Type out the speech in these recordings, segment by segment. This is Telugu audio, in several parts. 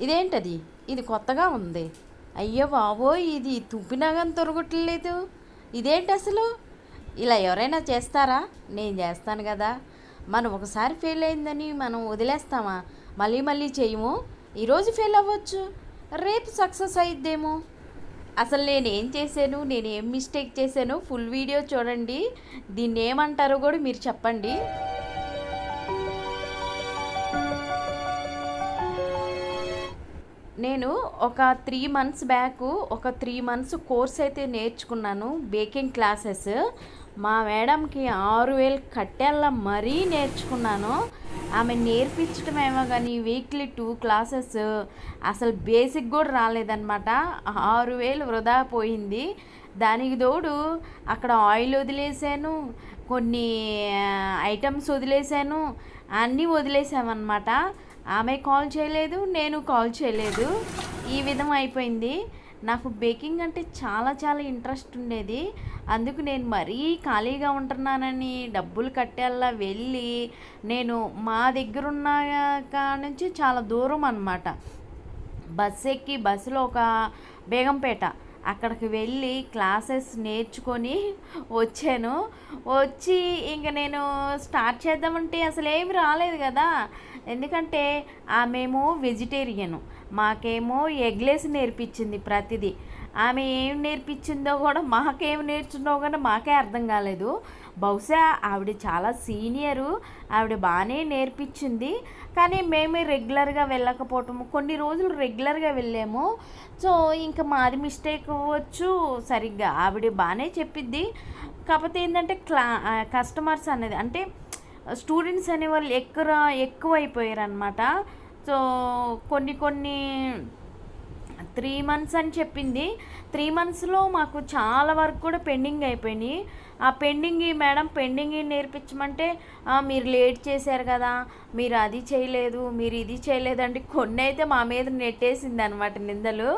ఇదేంటది? ఇది కొత్తగా ఉంది. అయ్యో బాబోయ్ ఇది తుప్పినా కానీ తొరగట్లేదు ఇదేంటి అసలు? ఇలా ఎవరైనా చేస్తారా? నేను చేస్తాను కదా. మనం ఒకసారి ఫెయిల్ అయిందని మనం వదిలేస్తామా? మళ్ళీ మళ్ళీ చేయము. ఈరోజు ఫెయిల్ అవ్వచ్చు. రేపు సక్సెస్ అయిద్దేమో. అసలు నేను ఏం చేశాను? నేను ఏం మిస్టేక్ చేశాను? ఫుల్ వీడియో చూడండి. దీన్ని ఏమంటారో కూడా మీరు చెప్పండి. నేను ఒక త్రీ మంత్స్ బ్యాక్ ఒక త్రీ మంత్స్ కోర్స్ అయితే నేర్చుకున్నాను బేకింగ్ క్లాసెస్ మా మేడంకి ఆరు వేలు కట్టేలా మరీ నేర్చుకున్నాను. ఆమె నేర్పించడం ఏమో కానీ వీక్లీ టూ క్లాసెస్ అసలు బేసిక్ కూడా రాలేదన్నమాట. ఆరు వేలు వృధా పోయింది. దానికి తోడు అక్కడ ఆయిల్ వదిలేసాను కొన్ని ఐటమ్స్ వదిలేసాను అన్నీ వదిలేసామన్నమాట. ఆమె కాల్ చేయలేదు నేను కాల్ చేయలేదు. ఈ విధం అయిపోయింది. నాకు బేకింగ్ అంటే చాలా చాలా ఇంట్రెస్ట్ ఉండేది. అందుకు నేను మరీ ఖాళీగా ఉంటున్నానని డబ్బులు కట్టేలా వెళ్ళి నేను మా దగ్గరున్న కా నుంచి చాలా దూరం అనమాట బస్సు ఎక్కి బస్సులో ఒక బేగంపేట అక్కడికి వెళ్ళి క్లాసెస్ నేర్చుకొని వచ్చాను. వచ్చి ఇంక నేను స్టార్ట్ చేద్దామంటే అసలు ఏమి రాలేదు కదా. ఎందుకంటే ఆమెమో వెజిటేరియను మాకేమో ఎగ్లెస్ నేర్పించింది ప్రతిదీ. ఆమె ఏం నేర్పించిందో కూడా మాకేం నేర్చుందో కూడా మాకే అర్థం కాలేదు. బహుశా ఆవిడ చాలా సీనియరు ఆవిడ బాగానే నేర్పించింది. కానీ మేమే రెగ్యులర్గా వెళ్ళకపోవటము. కొన్ని రోజులు రెగ్యులర్గా వెళ్ళాము. సో ఇంకా మాది మిస్టేక్ అవ్వచ్చు సరిగ్గా. ఆవిడ బాగానే చెప్పిద్ది కాకపోతే ఏంటంటే క్లా కస్టమర్స్ అనేది అంటే స్టూడెంట్స్ అనేవాళ్ళు ఎక్కువ ఎక్కువైపోయారు అనమాట సో కొన్ని కొన్ని త్రీ మంత్స్ అని చెప్పింది. త్రీ మంత్స్లో మాకు చాలా వరకు కూడా పెండింగ్ అయిపోయినాయి ఆ పెండింగ్ మేడం పెండింగ్ నేర్పించమంటే మీరు లేట్ చేశారు కదా మీరు అది చేయలేదు మీరు ఇది చేయలేదు అంటే కొన్ని అయితే మా మీద నెట్టేసింది అనమాట నిందలు.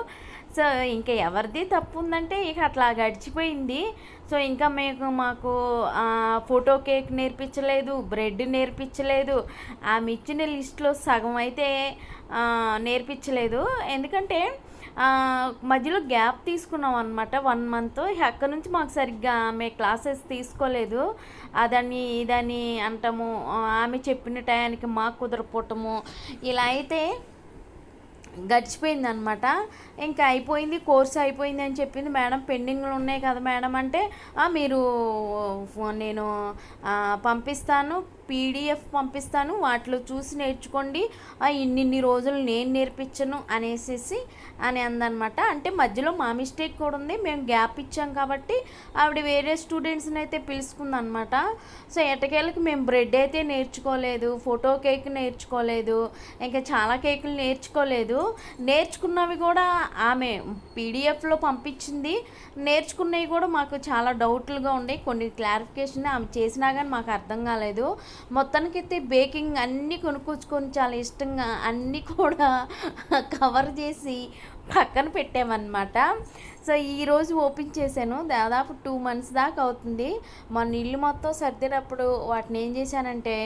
సో ఇంకా ఎవరిది తప్పు ఉందంటే ఇక అట్లా గడిచిపోయింది. సో ఇంకా మీకు మాకు ఫోటో కేక్ నేర్పించలేదు బ్రెడ్ నేర్పించలేదు ఆమె ఇచ్చిన లిస్ట్లో సగం అయితే నేర్పించలేదు. ఎందుకంటే మధ్యలో గ్యాప్ తీసుకున్నాం అనమాట వన్ మంత్. అక్కడ నుంచి మాకు సరిగ్గా ఆమె క్లాసెస్ తీసుకోలేదు. అదని ఇదని అంటాము. ఆమె చెప్పిన టయానికి మాకు కుదరపోవటము ఇలా అయితే గడిచిపోయిందనమాట. ఇంకా అయిపోయింది కోర్స్ అయిపోయింది అని చెప్పింది మేడం. పెండింగ్లు ఉన్నాయి కదా మేడం అంటే మీరు నేను పంపిస్తాను. పీడిఎఫ్ పంపిస్తాను వాటిలో చూసి నేర్చుకోండి. ఇన్నిన్ని రోజులు నేను నేర్పించను అనేసి అని అందనమాట. అంటే మధ్యలో మా మిస్టేక్ కూడా ఉంది మేము గ్యాప్ ఇచ్చాం కాబట్టి ఆవిడ వేరే స్టూడెంట్స్ని అయితే పిలుచుకుందనమాట సో ఎటకేళ్ళకి మేము బ్రెడ్ అయితే నేర్చుకోలేదు ఫోటో కేక్ నేర్చుకోలేదు ఇంకా చాలా కేకులు నేర్చుకోలేదు. నేర్చుకున్నవి కూడా ఆమె పీడిఎఫ్లో పంపించింది. నేర్చుకున్నవి కూడా మాకు చాలా డౌట్లుగా ఉన్నాయి. కొన్ని క్లారిఫికేషన్ ఆమె చేసినా కానీ మాకు అర్థం కాలేదు. మొత్తానికైతే బేకింగ్ అన్నీ కొనుక్కొచ్చుకొని చాలా ఇష్టంగా అన్నీ కూడా కవర్ చేసి పక్కన పెట్టామన్నమాట. సో ఈరోజు ఓపెన్ చేశాను. దాదాపు టూ మంత్స్ దాకా అవుతుంది. మన ఇల్లు మొత్తం సర్దినప్పుడు వాటిని ఏం చేశానంటే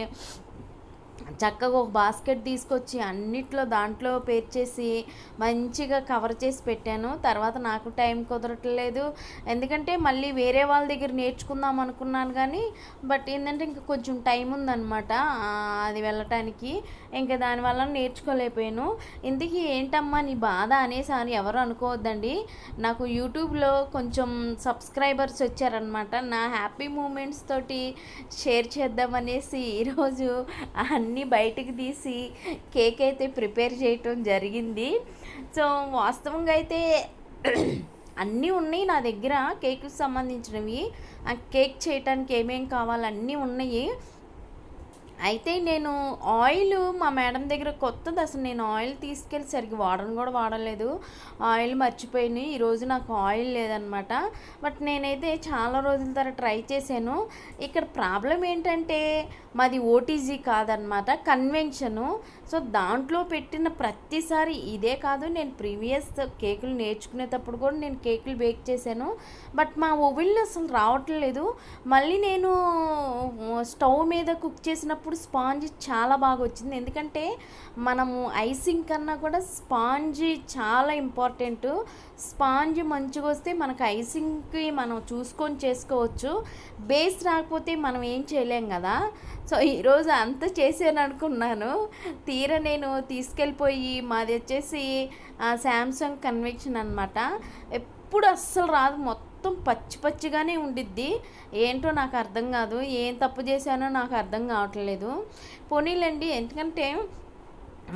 చక్కగా ఒక బాస్కెట్ తీసుకొచ్చి అన్నిట్లో దాంట్లో పేర్చేసి మంచిగా కవర్ చేసి పెట్టాను. తర్వాత నాకు టైం కుదరట్లేదు. ఎందుకంటే మళ్ళీ వేరే వాళ్ళ దగ్గర నేర్చుకుందాం అనుకున్నాను కానీ బట్ ఏంటంటే ఇంకా కొంచెం టైం ఉందన్నమాట అది వెళ్ళటానికి. ఇంకా దానివల్ల నేర్చుకోలేకపోయాను. ఇందుకు ఏంటమ్మా నీ బాధ అనేసి అని ఎవరు అనుకోవద్దండి. నాకు యూట్యూబ్లో కొంచెం సబ్స్క్రైబర్స్ వచ్చారనమాట నా హ్యాపీ మూమెంట్స్ తోటి షేర్ చేద్దామనేసి ఈరోజు అన్ని బయటకు తీసి కేక్ అయితే ప్రిపేర్ చేయటం జరిగింది. సో వాస్తవంగా అయితే అన్నీ ఉన్నాయి నా దగ్గర కేక్కి సంబంధించినవి. ఆ కేక్ చేయటానికి ఏమేమి కావాలన్నీ ఉన్నాయి. అయితే నేను ఆయిల్ మా మేడం దగ్గర కొత్తది అసలు. నేను ఆయిల్ తీసుకెళ్ళి సరిగ్గా వాడను కూడా వాడలేదు. ఆయిల్ మర్చిపోయినాయి. ఈరోజు నాకు ఆయిల్ లేదనమాట. బట్ నేనైతే చాలా రోజుల తర్వాత ట్రై చేశాను. ఇక్కడ ప్రాబ్లం ఏంటంటే మాది ఓటీజీ కాదనమాట కన్వెన్షను. సో దాంట్లో పెట్టిన ప్రతిసారి ఇదే కాదు నేను ప్రీవియస్ కేకులు నేర్చుకునేటప్పుడు కూడా నేను కేకులు బేక్ చేశాను. బట్ మా ఓవెన్లో అసలు రావట్లేదు. మళ్ళీ నేను స్టవ్ మీద కుక్ చేసినప్పుడు చేసినప్పుడు స్పాంజ్ చాలా బాగా వచ్చింది. ఎందుకంటే మనము ఐసింగ్ కన్నా కూడా స్పాంజ్ చాలా ఇంపార్టెంట్. స్పాంజ్ మంచిగా వస్తే మనకు ఐసింగ్కి మనం చూసుకొని చేసుకోవచ్చు. బేస్ రాకపోతే మనం ఏం చేయలేం కదా. సో ఈరోజు అంత చేసాను అనుకున్నాను. తీరా నేను తీసుకెళ్ళిపోయి మాది వచ్చేసి శాంసంగ్ కన్వెక్షన్ అనమాట ఎప్పుడు అస్సలు రాదు మొత్తం మొత్తం పచ్చి పచ్చిగానే ఉండిద్ది. ఏంటో నాకు అర్థం కాదు. ఏం తప్పు చేశానో నాకు అర్థం కావట్లేదు. పోనీలండి ఎందుకంటే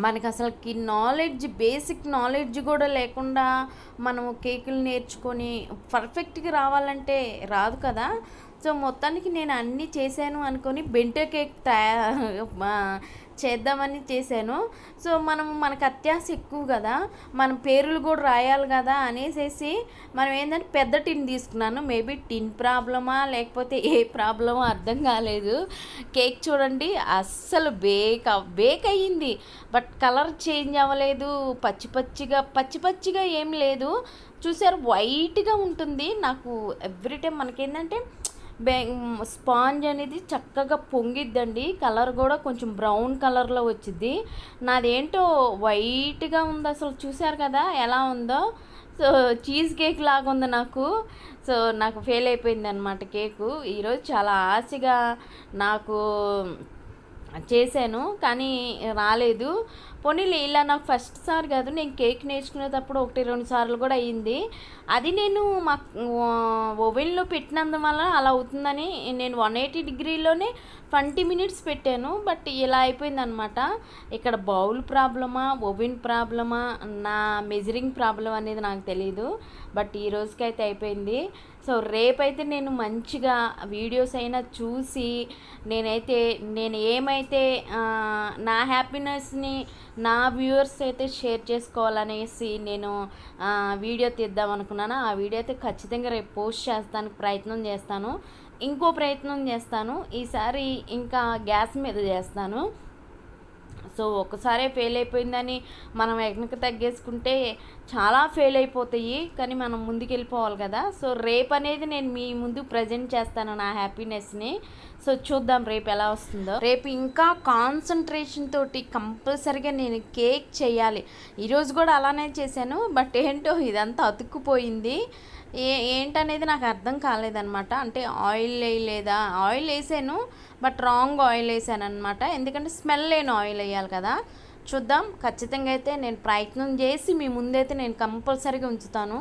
మనకి అసలుకి నాలెడ్జ్ బేసిక్ నాలెడ్జ్ కూడా లేకుండా మనము కేకులు నేర్చుకొని పర్ఫెక్ట్గా రావాలంటే రాదు కదా. సో మొత్తానికి నేను అన్నీ చేశాను అనుకొని బెంటో కేక్ తయారు చేద్దామని చేశాను. సో మనం మనకు అత్యాశ ఎక్కువ కదా మన పేర్లు కూడా రాయాలి కదా అనేసేసి మనం ఏంటంటే పెద్ద టిన్ తీసుకున్నాను. మేబీ టిన్ ప్రాబ్లమా లేకపోతే ఏ ప్రాబ్లమో అర్థం కాలేదు. కేక్ చూడండి అస్సలు బేక్ బేక్ అయ్యింది. బట్ కలర్ చేంజ్ అవ్వలేదు పచ్చి పచ్చిగా పచ్చి పచ్చిగా ఏం లేదు. చూసారు వైట్గా ఉంటుంది. నాకు ఎవ్రీ టైం మనకేంటంటే స్పాంజ్ అనేది చక్కగా పొంగిద్దండి. కలర్ కూడా కొంచెం బ్రౌన్ కలర్లో వచ్చింది నాదేంటో వైట్గా ఉంది అసలు చూసారు కదా ఎలా ఉందో? సో చీజ్ కేక్ లాగా ఉంది నాకు. సో నాకు ఫెయిల్ అయిపోయింది అనమాట కేకు. ఈరోజు చాలా ఆశగా నాకు చేశాను కానీ రాలేదు. పోనీలే ఇలా నాకు ఫస్ట్ సార్ కాదు నేను కేక్ నేర్చుకునేటప్పుడు ఒకటి రెండు సార్లు కూడా అయ్యింది. అది నేను మా ఓవెన్లో పెట్టినందువల్ల అలా అవుతుందని నేను వన్ ఎయిటీ డిగ్రీలోనే ట్వంటీ మినిట్స్ పెట్టాను. బట్ ఇలా అయిపోయిందనమాట ఇక్కడ బౌల్ ప్రాబ్లమా ఓవెన్ ప్రాబ్లమా నా మెజరింగ్ ప్రాబ్లం అనేది నాకు తెలియదు బట్ ఈ రోజుకైతే అయిపోయింది. సో రేపైతే నేను మంచిగా వీడియోస్ అయినా చూసి నేనైతే నేను ఏమైతే నా హ్యాపీనెస్ని నా వ్యూవర్స్ అయితే షేర్ చేసుకోవాలనేసి నేను వీడియో తీద్దాం అనుకున్నాను? ఆ వీడియో అయితే ఖచ్చితంగా రేపు పోస్ట్ చేస్తానికి ప్రయత్నం చేస్తాను. ఇంకో ప్రయత్నం చేస్తాను. ఈసారి ఇంకా గ్యాస్ మీద చేస్తాను. సో ఒకసారే ఫెయిల్ అయిపోయిందని మనం వెనక తగ్గేసుకుంటే చాలా ఫెయిల్ అయిపోతాయి. కానీ మనం ముందుకు వెళ్ళిపోవాలి కదా. సో రేపు అనేది నేను మీ ముందు ప్రజెంట్ చేస్తాను నా హ్యాపీనెస్ని సో చూద్దాం రేపు ఎలా వస్తుందో. రేపు ఇంకా కాన్సన్ట్రేషన్ తోటి కంపల్సరిగా నేను కేక్ చేయాలి. ఈరోజు కూడా అలానే చేశాను. బట్ ఏంటో ఇదంతా అతుక్కుపోయింది. ఏ ఏంటనేది నాకు అర్థం కాలేదనమాట అంటే ఆయిల్ వేయలేదా ఆయిల్ వేసాను బట్ రాంగ్ ఆయిల్ వేసాను అనమాట ఎందుకంటే స్మెల్ లేని ఆయిల్ వేయాలి కదా. చూద్దాం ఖచ్చితంగా అయితే నేను ప్రయత్నం చేసి మీ ముందైతే నేను కంపల్సరీగా ఉంచుతాను.